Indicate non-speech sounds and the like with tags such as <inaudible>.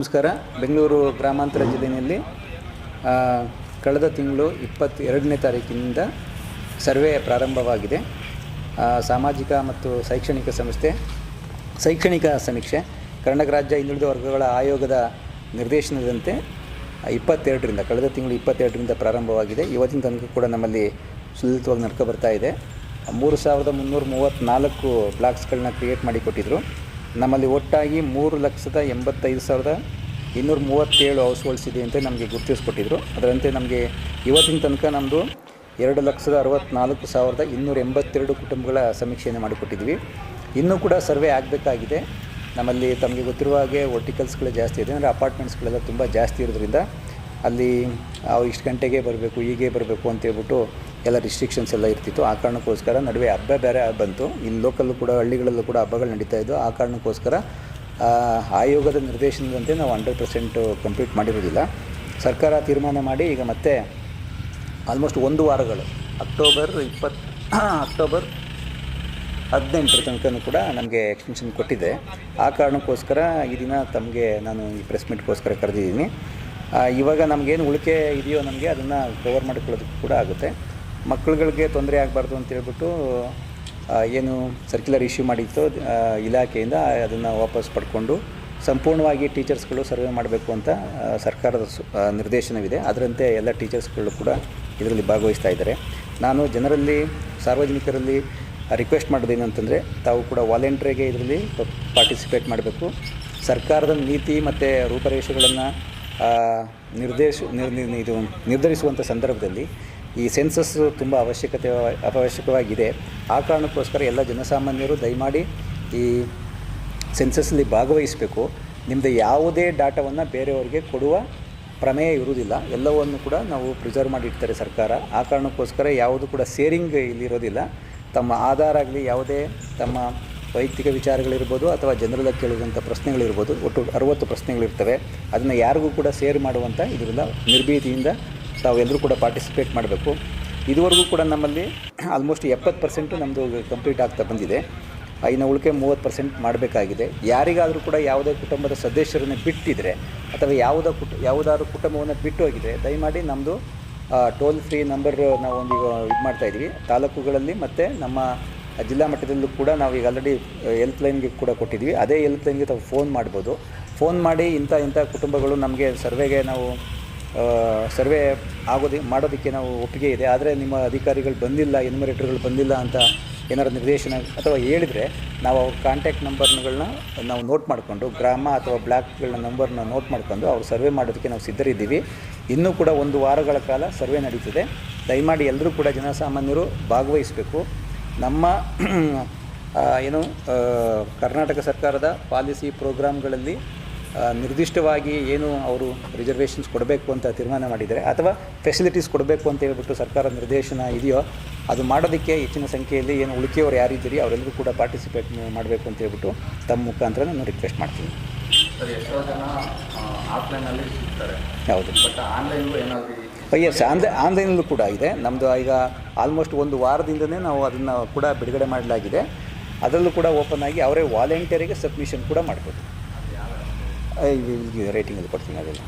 ನಮಸ್ಕಾರ. ಬೆಂಗಳೂರು ಗ್ರಾಮಾಂತರ ಜಿಲ್ಲೆಯಲ್ಲಿ ಕಳೆದ ತಿಂಗಳು ಇಪ್ಪತ್ತೆರಡನೇ ತಾರೀಕಿನಿಂದ ಸರ್ವೆ ಪ್ರಾರಂಭವಾಗಿದೆ. ಸಾಮಾಜಿಕ ಮತ್ತು ಶೈಕ್ಷಣಿಕ ಸಂಸ್ಥೆ, ಶೈಕ್ಷಣಿಕ ಸಮೀಕ್ಷೆ, ಕರ್ನಾಟಕ ರಾಜ್ಯ ಹಿಂದುಳಿದ ವರ್ಗಗಳ ಆಯೋಗದ ನಿರ್ದೇಶನದಂತೆ ಇಪ್ಪತ್ತೆರಡರಿಂದ, ಕಳೆದ ತಿಂಗಳು ಇಪ್ಪತ್ತೆರಡರಿಂದ ಪ್ರಾರಂಭವಾಗಿದೆ. ಇವತ್ತಿನ ತನಕ ಕೂಡ ನಮ್ಮಲ್ಲಿ ಸುಲಲಿತವಾಗಿ ನಡ್ಕೊ ಬರ್ತಾ ಇದೆ. ಮೂರು ಸಾವಿರದ ಮುನ್ನೂರ ಮೂವತ್ತ್ನಾಲ್ಕು ಬ್ಲಾಕ್ಸ್ಗಳನ್ನ ಕ್ರಿಯೇಟ್ ಮಾಡಿ ಕೊಟ್ಟಿದ್ದರು ನಮ್ಮಲ್ಲಿ ಒಟ್ಟಾಗಿ ಮೂರು ಲಕ್ಷದ ಎಂಬತ್ತೈದು ಸಾವಿರದ ಇನ್ನೂರ ಮೂವತ್ತೇಳು ಹೌಸ್ ಹೋಲ್ಡ್ಸ್ ಇದೆ ಅಂತ ನಮಗೆ ಗುರುತಿಸ್ಕೊಟ್ಟಿದ್ರು. ಅದರಂತೆ ನಮಗೆ ಇವತ್ತಿನ ತನಕ ನಮ್ಮದು ಎರಡು ಲಕ್ಷದ ಅರವತ್ತ್ನಾಲ್ಕು ಸಾವಿರದ ಇನ್ನೂರ ಎಂಬತ್ತೆರಡು ಕುಟುಂಬಗಳ ಸಮೀಕ್ಷೆಯನ್ನು ಮಾಡಿಕೊಟ್ಟಿದ್ವಿ ಇನ್ನೂ ಕೂಡ ಸರ್ವೆ ಆಗಬೇಕಾಗಿದೆ. ನಮ್ಮಲ್ಲಿ ತಮಗೆ ಗೊತ್ತಿರುವ ಹಾಗೆ ವರ್ಟಿಕಲ್ಸ್ಗಳು ಜಾಸ್ತಿ ಇದೆ. ಅಂದರೆ ಅಪಾರ್ಟ್ಮೆಂಟ್ಸ್ಗಳೆಲ್ಲ ತುಂಬ ಜಾಸ್ತಿ ಇರೋದ್ರಿಂದ ಅಲ್ಲಿ ಇಷ್ಟು ಗಂಟೆಗೆ ಬರಬೇಕು, ಹೀಗೆ ಬರಬೇಕು ಅಂತೇಳ್ಬಿಟ್ಟು ಎಲ್ಲ ರಿಸ್ಟ್ರಿಕ್ಷನ್ಸ್ ಎಲ್ಲ ಇರ್ತಿತ್ತು. ಆ ಕಾರಣಕ್ಕೋಸ್ಕರ ನಡುವೆ ಹಬ್ಬ ಬೇರೆ ಬಂತು. ಇಲ್ಲಿ ಲೋಕಲ್ಲೂ ಕೂಡ, ಹಳ್ಳಿಗಳಲ್ಲೂ ಕೂಡ ಹಬ್ಬಗಳು ನಡೀತಾ ಇದ್ದವು ಆ ಕಾರಣಕ್ಕೋಸ್ಕರ ಆಯೋಗದ ನಿರ್ದೇಶನದಂತೆ ನಾವು ಹಂಡ್ರೆಡ್ ಪರ್ಸೆಂಟು ಕಂಪ್ಲೀಟ್ ಮಾಡಿರೋದಿಲ್ಲ. ಸರ್ಕಾರ ತೀರ್ಮಾನ ಮಾಡಿ ಈಗ ಮತ್ತೆ ಆಲ್ಮೋಸ್ಟ್ ಒಂದು ವಾರಗಳು ಅಕ್ಟೋಬರ್ ಇಪ್ಪತ್ತು ಅಕ್ಟೋಬರ್ ಹದಿನೆಂಟರ ತನಕ ಕೂಡ ನಮಗೆ ಎಕ್ಸ್ಟೆನ್ಷನ್ ಕೊಟ್ಟಿದೆ. ಆ ಕಾರಣಕ್ಕೋಸ್ಕರ ಈ ದಿನ ತಮಗೆ ನಾನು ಈ ಪ್ರೆಸ್ ಮೀಟ್ಗೋಸ್ಕರ ಕರೆದಿದ್ದೀನಿ. ಇವಾಗ ನಮಗೇನು ಉಳಿಕೆ ಇದೆಯೋ ನಮಗೆ ಅದನ್ನು ಕವರ್ ಮಾಡಿಕೊಳ್ಳೋದಕ್ಕೆ ಕೂಡ ಆಗುತ್ತೆ. ಮಕ್ಕಳುಗಳಿಗೆ ತೊಂದರೆ ಆಗಬಾರ್ದು ಅಂತ ಹೇಳ್ಬಿಟ್ಟು ಏನು ಸರ್ಕ್ಯುಲರ್ ಇಶ್ಯೂ ಮಾಡಿತ್ತು ಇಲಾಖೆಯಿಂದ ಅದನ್ನು ವಾಪಸ್ ಪಡ್ಕೊಂಡು ಸಂಪೂರ್ಣವಾಗಿ ಟೀಚರ್ಸ್ಗಳು ಸರ್ವೆ ಮಾಡಬೇಕು ಅಂತ ಸರ್ಕಾರದ ನಿರ್ದೇಶನವಿದೆ. ಅದರಂತೆ ಎಲ್ಲ ಟೀಚರ್ಸ್ಗಳು ಕೂಡ ಇದರಲ್ಲಿ ಭಾಗವಹಿಸ್ತಾ ಇದ್ದಾರೆ. ನಾನು ಜನರಲ್ಲಿ, ಸಾರ್ವಜನಿಕರಲ್ಲಿ ರಿಕ್ವೆಸ್ಟ್ ಮಾಡೋದೇನಂತಂದರೆ ತಾವು ಕೂಡ ವಾಲಂಟ್ರಿಗೆ ಇದರಲ್ಲಿ ಪಾರ್ಟಿಸಿಪೇಟ್ ಮಾಡಬೇಕು. ಸರ್ಕಾರದ ನೀತಿ ಮತ್ತು ರೂಪರೇಷೆಗಳನ್ನು ನಿರ್ದೇಶ ನಿರ್ ಇದು ನಿರ್ಧರಿಸುವಂಥ ಸಂದರ್ಭದಲ್ಲಿ ಈ ಸೆನ್ಸಸ್ ತುಂಬ ಅವಶ್ಯಕತೆ ಅವಶ್ಯಕವಾಗಿದೆ. ಆ ಕಾರಣಕ್ಕೋಸ್ಕರ ಎಲ್ಲ ಜನಸಾಮಾನ್ಯರು ದಯಮಾಡಿ ಈ ಸೆನ್ಸಸ್ಸಲ್ಲಿ ಭಾಗವಹಿಸಬೇಕು. ನಿಮ್ಮದು ಯಾವುದೇ ಡಾಟಾವನ್ನು ಬೇರೆಯವರಿಗೆ ಕೊಡುವ ಪ್ರಮೇಯ ಇರುವುದಿಲ್ಲ. ಎಲ್ಲವನ್ನು ಕೂಡ ನಾವು ಪ್ರಿಸರ್ವ್ ಮಾಡಿ ಇಡ್ತಾರೆ ಸರ್ಕಾರ. ಆ ಕಾರಣಕ್ಕೋಸ್ಕರ ಯಾವುದು ಕೂಡ ಸೇರಿಂಗ್ ಇಲ್ಲಿರೋದಿಲ್ಲ. ತಮ್ಮ ಆಧಾರ ಆಗಲಿ, ಯಾವುದೇ ತಮ್ಮ ವೈಯಕ್ತಿಕ ವಿಚಾರಗಳಿರ್ಬೋದು ಅಥವಾ ಜನರಲ್ಲಿ ಕೇಳಿದಂಥ ಪ್ರಶ್ನೆಗಳಿರ್ಬೋದು, ಒಟ್ಟು ಅರವತ್ತು ಪ್ರಶ್ನೆಗಳಿರ್ತವೆ. ಅದನ್ನು ಯಾರಿಗೂ ಕೂಡ ಸೇರ್ ಮಾಡುವಂಥ ಇದರಿಂದ ನಿರ್ಭೀತಿಯಿಂದ ತಾವೆಲ್ಲರೂ ಕೂಡ ಪಾರ್ಟಿಸಿಪೇಟ್ ಮಾಡಬೇಕು. ಇದುವರೆಗೂ ಕೂಡ ನಮ್ಮಲ್ಲಿ ಆಲ್ಮೋಸ್ಟ್ ಎಪ್ಪತ್ತು ಪರ್ಸೆಂಟು ನಮ್ಮದು ಕಂಪ್ಲೀಟ್ ಆಗ್ತಾ ಬಂದಿದೆ. ಇನ್ನು ಉಳಿಕೆ ಮೂವತ್ತು ಪರ್ಸೆಂಟ್ ಮಾಡಬೇಕಾಗಿದೆ. ಯಾರಿಗಾದರೂ ಕೂಡ ಯಾವುದೇ ಕುಟುಂಬದ ಸದಸ್ಯರನ್ನು ಬಿಟ್ಟಿದ್ರೆ ಅಥವಾ ಯಾವುದೋ ಕುಟು, ಯಾವುದಾದ್ರೂ ಕುಟುಂಬವನ್ನು ಬಿಟ್ಟು ಹೋಗಿದ್ರೆ ದಯಮಾಡಿ ನಮ್ಮದು ಟೋಲ್ ಫ್ರೀ ನಂಬರ್ ನಾವು ಒಂದು ಇದು ಮಾಡ್ತಾಯಿದ್ವಿ ತಾಲೂಕುಗಳಲ್ಲಿ ಮತ್ತು ನಮ್ಮ ಜಿಲ್ಲಾ ಮಟ್ಟದಲ್ಲೂ ಕೂಡ ನಾವು ಈಗ ಆಲ್ರೆಡಿ ಹೆಲ್ಪ್ ಲೈನ್ಗೆ ಕೂಡ ಕೊಟ್ಟಿದ್ದೀವಿ. ಅದೇ ಹೆಲ್ಪ್ ಲೈನ್ಗೆ ತಾವು ಫೋನ್ ಮಾಡ್ಬೋದು. ಫೋನ್ ಮಾಡಿ ಇಂಥ ಇಂಥ ಕುಟುಂಬಗಳು ನಮಗೆ ಸರ್ವೆಗೆ ನಾವು ಸರ್ವೆ ಆಗೋದಿ, ಮಾಡೋದಕ್ಕೆ ನಾವು ಒಪ್ಪಿಗೆ ಇದೆ. ಆದರೆ ನಿಮ್ಮ ಅಧಿಕಾರಿಗಳು ಬಂದಿಲ್ಲ ಎನ್ಯುಮರೇಟರ್ಗಳು ಬಂದಿಲ್ಲ ಅಂತ ಏನಾದ್ರು ನಿರ್ದೇಶನ ಅಥವಾ ಹೇಳಿದರೆ ನಾವು ಅವ್ರ ಕಾಂಟ್ಯಾಕ್ಟ್ ನಂಬರ್ಗಳನ್ನ ನಾವು ನೋಟ್ ಮಾಡಿಕೊಂಡು, ಗ್ರಾಮ ಅಥವಾ ಬ್ಲಾಕ್ಗಳ ನಂಬರ್ನ ನೋಟ್ ಮಾಡ್ಕೊಂಡು ಅವ್ರು ಸರ್ವೆ ಮಾಡೋದಕ್ಕೆ ನಾವು ಸಿದ್ಧರಿದ್ದೀವಿ. ಇನ್ನೂ ಕೂಡ ಒಂದು ವಾರಗಳ ಕಾಲ ಸರ್ವೆ ನಡೀತಿದೆ. ದಯಮಾಡಿ ಎಲ್ಲರೂ ಕೂಡ ಜನಸಾಮಾನ್ಯರು ಭಾಗವಹಿಸಬೇಕು. ನಮ್ಮ <clears throat> ಏನು ಕರ್ನಾಟಕ ಸರ್ಕಾರದ ಪಾಲಿಸಿ ಪ್ರೋಗ್ರಾಮ್ಗಳಲ್ಲಿ ನಿರ್ದಿಷ್ಟವಾಗಿ ಏನು ಅವರು ರಿಸರ್ವೇಷನ್ಸ್ ಕೊಡಬೇಕು ಅಂತ ತೀರ್ಮಾನ ಮಾಡಿದರೆ ಅಥವಾ ಫೆಸಿಲಿಟೀಸ್ ಕೊಡಬೇಕು ಅಂತ ಹೇಳ್ಬಿಟ್ಟು ಸರ್ಕಾರ ನಿರ್ದೇಶನ ಇದೆಯೋ ಅದು ಮಾಡೋದಕ್ಕೆ ಹೆಚ್ಚಿನ ಸಂಖ್ಯೆಯಲ್ಲಿ ಏನು ಉಳಿಕೆಯವರು ಯಾರಿದ್ದೀರಿ ಅವರೆಲ್ಲರೂ ಕೂಡ ಪಾರ್ಟಿಸಿಪೇಟ್ ಮಾಡಬೇಕು ಅಂತ ಹೇಳ್ಬಿಟ್ಟು ತಮ್ಮ ಮುಖಾಂತರ ನಾನು ರಿಕ್ವೆಸ್ಟ್ ಮಾಡ್ತೀನಿ. ಹೌದು. ಎಸ್ ಆನ್ಲೈ ಆನ್ಲೈನಲ್ಲೂ ಕೂಡ ಇದೆ. ನಮ್ಮದು ಈಗ ಆಲ್ಮೋಸ್ಟ್ ಒಂದು ವಾರದಿಂದನೇ ನಾವು ಅದನ್ನು ಕೂಡ ಬಿಡುಗಡೆ ಮಾಡಲಾಗಿದೆ. ಅದರಲ್ಲೂ ಕೂಡ ಓಪನ್ ಆಗಿ ಅವರೇ ವಾಲಂಟಿಯರಿಗೆ ಸಬ್ಮಿಷನ್ ಕೂಡ ಮಾಡ್ಬೋದು ರೇಟಿಂಗಲ್ಲಿ ಕೊಡ್ತೀನಿ ಅದೆಲ್ಲ.